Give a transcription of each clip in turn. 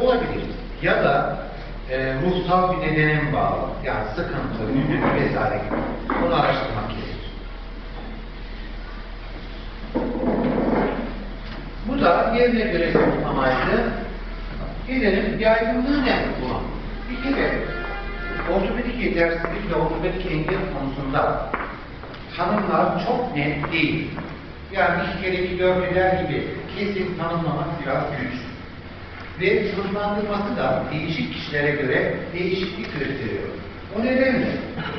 olabilir. Ya da e, ruhsal bir nedene bağlı? Yani sıkıntı, ünlü vesaire gibi. Bunu araştırmak gerekir. Bu da yerine göre amaçlı. Gelelim yaygınlığı ne buna? Bir kere ortopedik yetersizlik ve ortopedik engel konusunda tanımlar çok net değil. Yani bir kere iki dörtler gibi kesin tanımlamak biraz güç. Ve sınıflandırması da değişik kişilere göre değişiklik gösteriyor. O nedenle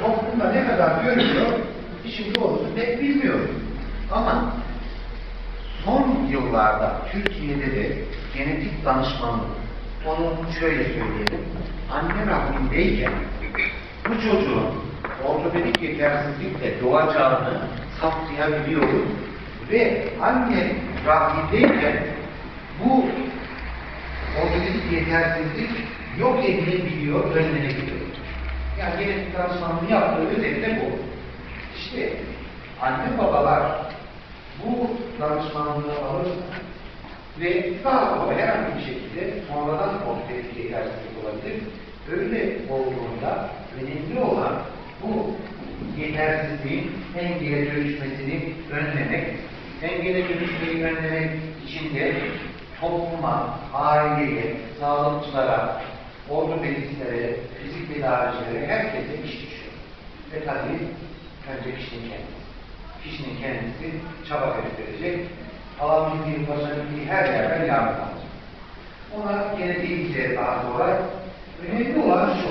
toplumda ne kadar görülüyor, işin doğrusu pek bilmiyorum. Ama son yıllarda Türkiye'de de genetik danışmanlık, onu şöyle söyleyelim, anne rahmindeyken bu çocuğun ortopedik yetersizlikle doğacağını saptayabiliyoruz ve anne rahmindeyken yetersizlik yok edilebiliyor, önlenebiliyor. Yani genetik danışmanlığı yaptığı özellikle bu. İşte anne babalar bu danışmanlığı alırsa ve daha sonra herhangi bir şekilde sonradan ortopedik yetersizlik olabilir. Öyle olduğunda önemli olan bu yetersizliğin engele dönüşmesini önlemek, engele dönüşmeyi önlemek için de topluma, aileye, sağlıkçılara, ortopedistlere, fizik tedavicilere, herkese iş düşüyor. Ve tabii önce kişinin kendisi. Kişinin kendisi çaba gösterecek, alabildiği, başarabildiği her yerden yardım alacak. Ona geleceğince daha sonra önemli olan şu,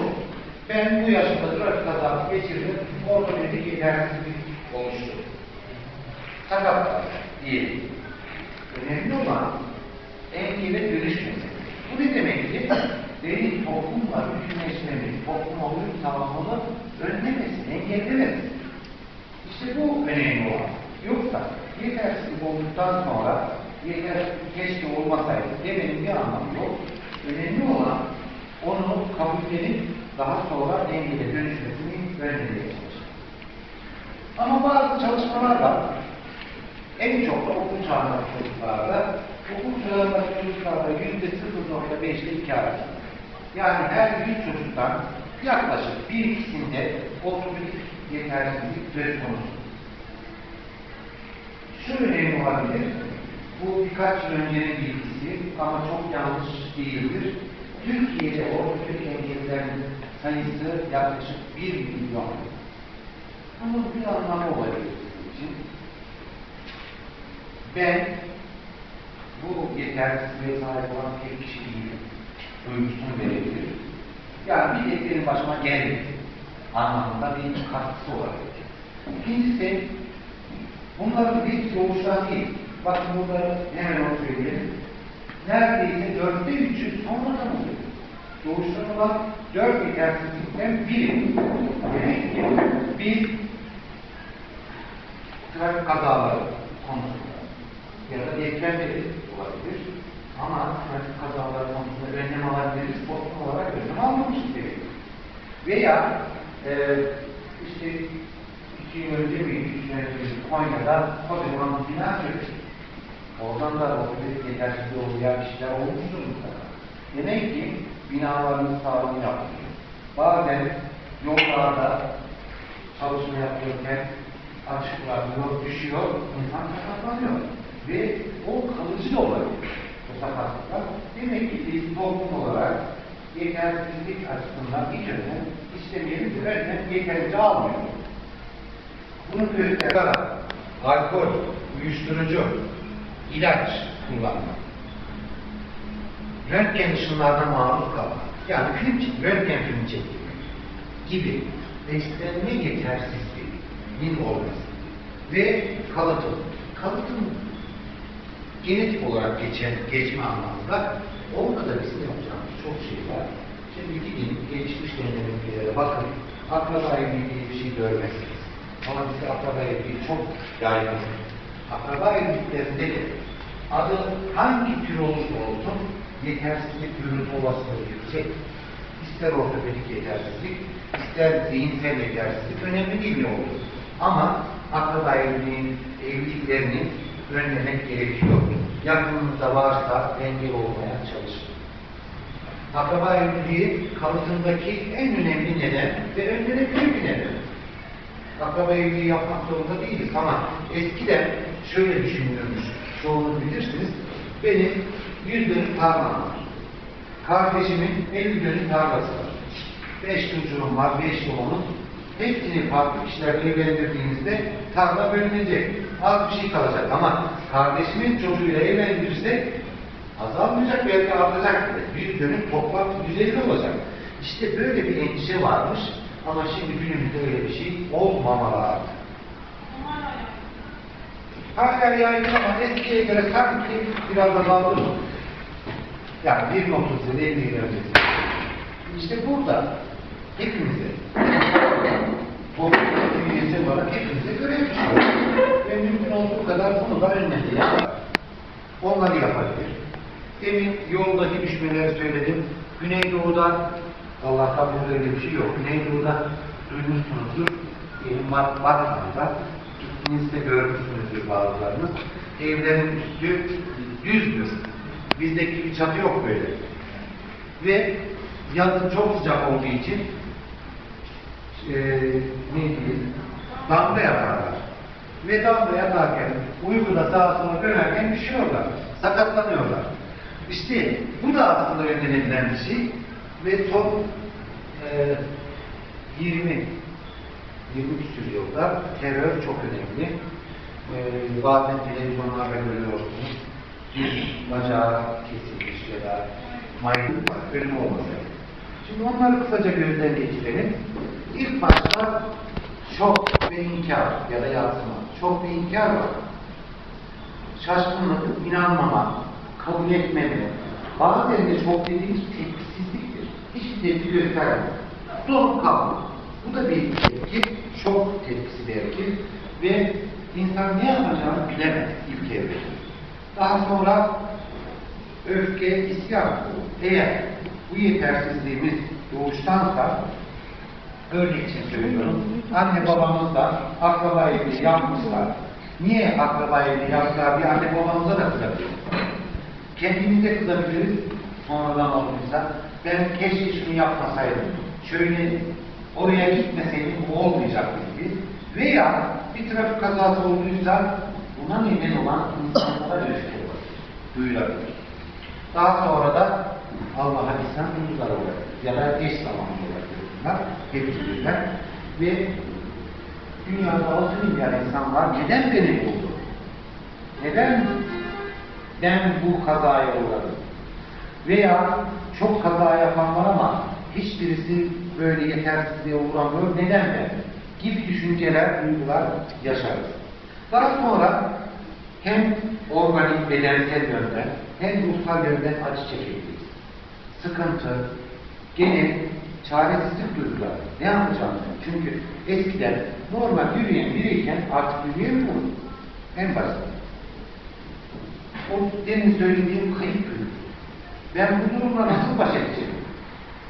ben bu yaşımda trafik kazası geçirdim, ortopedik yetersizlik oluştu. Sakat diyelim. Önemli olan engele dönüşmesi. Bu ne demekti? Benim toplumla bütünleşmemi, toplum olur tamamını önlemesi, engellemesi. İşte bu önemli olan. Yoksa yetersizlik olduktan sonra yetersizlik keşke olmasaydı demenin bir anlamı yok. Önemli olan onu kabullenip daha sonra engele dönüşmesini önlemeye. Ama bazı çalışmalar var. En çok da okul çağındaki çocuklarda, okul çağındaki çocuklarda yüzde 0.5 ile 2 arasında. Yani her 100 çocuktan yaklaşık bir ikisinde ortopedik yetersizlik söz konusu. Şu önemli olabilir, bu birkaç yıl öncenin bilgisi ama çok yanlış değildir. Türkiye'de ortopedik engellilerin sayısı yaklaşık 1 milyon. Bunun bir anlamı olabilir için. Ben bu yetersizliğe sahip olan tek kişi değilim. Duygusunu verebilir. Yani bir benim başıma gelmedi. Anlamında bir katkısı olabilir. İkincisi, bunların hepsi doğuştan değil. Bakın bunları hemen onu söyleyelim. Neredeyse dörtte üçü sonradan oluyor. Doğuştan olan dört yetersizlikten biri. Demek ki biz trafik kazaları konusunda ya da depremleri olabilir. Ama trafik kazaları konusunda önlem alabiliriz. Toplum olarak önlem almamışız gerekiyor. Veya e, işte iki yıl önce mi, üç yıl önce Konya'da kocaman bir bina çöktü. Oradan da ortopedik yetersizliği olmayan kişiler olmuştur mutlaka. Demek ki binaların sağlığını yapmıyor. Bazen yollarda çalışma yapıyorken açıklanıyor, düşüyor, insan sakatlanıyor. Kalıcı da olabilir. O sakatlıklar. Demek ki biz toplum olarak yetersizlik açısından önlem istemeyelim de önlem yeterince almıyor. Bunu gösteren alkol, uyuşturucu, ilaç kullanmak, röntgen ışınlarına maruz kalmak, yani film röntgen filmi çektirmek gibi beslenme yetersizliğinin olması ve kalıtım. Kalıtım genetik olarak geçen, geçme anlamında orada da bizim yapacağımız çok şey var. Şimdi gidin gelişmiş denilen ülkelere bakın. Akraba evliliği bir şey görmezsiniz. Ama bizde akraba evliliği çok yaygın. Akraba evliliklerinde de adı hangi tür olursa olsun yetersizlik görüntü olasılığı yüksek. İster ortopedik yetersizlik, ister zihinsel yetersizlik önemli değil ne olur. Ama akraba evliliğin, evliliklerini önlemek gerekiyor. Yakınınızda varsa engel olmaya çalışın. akraba evliliği kalıtındaki en önemli neden ve öngörebilir bir neden. Akraba evliliği yapmak zorunda değiliz ama eskiden şöyle düşünülürmüş. Çoğunuz bilirsiniz. Benim 100 dönüm tarlam var. Kardeşimin 50 dönüm tarlası var. 5 çocuğum var, 5 oğlum. Hepsini farklı kişilerle evlendirdiğinizde tarla bölünecek. Az bir şey kalacak ama kardeşimin çocuğuyla evlendirirsek azalmayacak belki artacak. Bir dönüm toplam 150 olacak. İşte böyle bir endişe varmış ama şimdi günümüzde öyle bir şey olmamalı artık. Hala yaygın ama eskiye göre sanki biraz azaldı mı? Yani 20 30 yıl 50 yıl öncesi. İşte burada hepimize bu üyesi olarak hepimize görev düşüyor. Mümkün olduğu kadar bunu da önlemeye onları yapabilir. Demin yoldaki düşmeleri söyledim. Güneydoğu'dan Allah'tan böyle bir şey yok. Güneydoğu'da duymuşsunuzdur. Benim Bat Batman'da gittiğinizde görmüşsünüzdür bazılarınız. Evlerin üstü düzdür. Bizdeki bir çatı yok böyle. Ve yazın çok sıcak olduğu için eee ne diyeyim, damda yaparlar. Ve damda yatarken uykuda sağa sola dönerken düşüyorlar. Sakatlanıyorlar. İşte bu da aslında önlenebilen bir şey. Ve son eee 20 20 küsur yılda terör çok önemli. Eee bazen televizyonlarda görüyorsunuz. Bir bacağı kesilmiş ya da mayın ölüm olması. Şimdi onları kısaca gözden geçirelim. İlk başta şok ve inkar ya da yatsıma. Şok ve inkar var. Şaşkınlık, inanmama, kabul etmeme. Bazen de şok dediğimiz tepkisizliktir. Hiçbir tepki göstermez. Donup kalmak. Bu da bir tepki. Şok tepkisi belki. Ve insan ne yapacağını bilemez ilk evde. Daha sonra öfke, isyan. Eğer bu yetersizliğimiz doğuştansa örnek için söylüyorum. Anne babamız da akraba evliliği yapmışlar. Niye akraba evliliği yaptılar diye anne babamıza da kızabiliriz. Kendimize kızabiliriz. Sonradan olursa ben keşke şunu yapmasaydım. Şöyle oraya gitmeseydim bu olmayacak gibi. Veya bir trafik kazası olduysa buna neden olan insanlara öfke. Duyulabilir. Daha sonra da Allah'a insan uyuzlar olabilir. Ya da eş zamanlı olabilir Hepsi birler. Ve dünyada 6 milyar insan var. Neden beni buldu? Neden ben bu kazaya uğradım? Veya çok kaza yapan var ama hiçbirisi böyle yetersizliğe uğramıyor. Neden ben? Gibi düşünceler, duygular yaşarız. Daha sonra hem organik bedensel yönden hem ruhsal yönden acı çekebiliriz. Sıkıntı, gene çaresizlik duygular. Ne yapacağım? Çünkü eskiden normal yürüyen biriyken artık yürüyemiyorum. En basit. O demin söylediğim kayıp duygusu. Ben bu durumla nasıl baş edeceğim?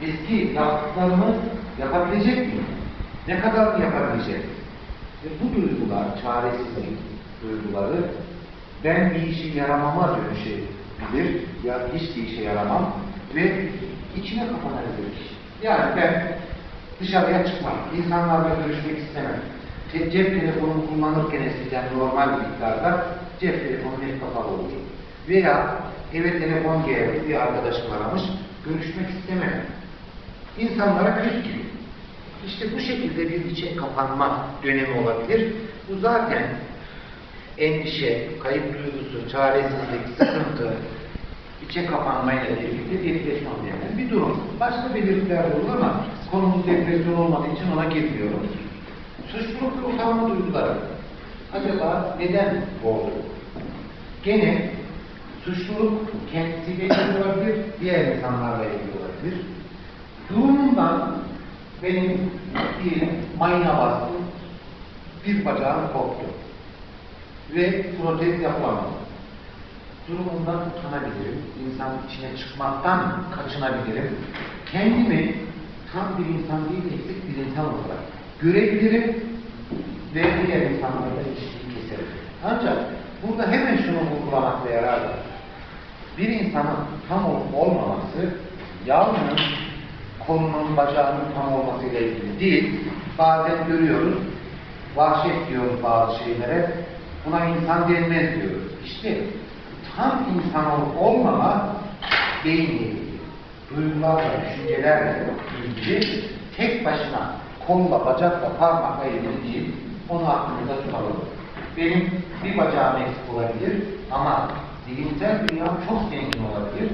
Eski yaptıklarımı yapabilecek miyim? Ne kadar mı yapabilecek? Ve bu duygular, çaresizlik duyguları ben bir işe yaramama dönüşebilir ya hiç bir işe yaramam ve içine kapanabilir. Yani ben dışarıya çıkmam, insanlarla görüşmek istemem. Te- Cep telefonu kullanırken eskiden normal bir miktarda cep telefonu hep kapalı olur. Veya eve telefon geldi, bir arkadaşım aramış, görüşmek istemem. İnsanlara küs gibi. İşte bu şekilde bir içe kapanma dönemi olabilir. Bu zaten endişe, kayıp duygusu, çaresizlik, sıkıntı, içe kapanmayla birlikte depresyon denen bir durum. Başka belirtiler de olur ama konumuz depresyon olmadığı için ona girmiyorum. Suçluluk ve utanma duyguları. Acaba neden bu oldu? Gene suçluluk kendisiyle ilgili olabilir, diğer insanlarla ilgili olabilir. Durumundan benim diyelim mayına bastım, bir bacağım koptu ve protez yapılamadı. Durumundan utanabilirim, insan içine çıkmaktan kaçınabilirim. Kendimi tam bir insan değil, eksik bir insan olarak görebilirim ve diğer insanlarla ilişkiyi keserim. Ancak burada hemen şunu vurgulamakta yarar var. Bir insanın tam olmaması yalnız kolunun bacağının tam olmasıyla ilgili değil. Bazen görüyoruz, vahşet diyoruz bazı şeylere. Buna insan denmez diyoruz. İşte tam insan olmama beyinle duygularla, düşüncelerle ilgili tek başına kolla, bacakla, parmakla ilgili değil. Onu aklımızda tutalım. Benim bir bacağım eksik olabilir ama zihinsel dünyam çok zengin olabilir.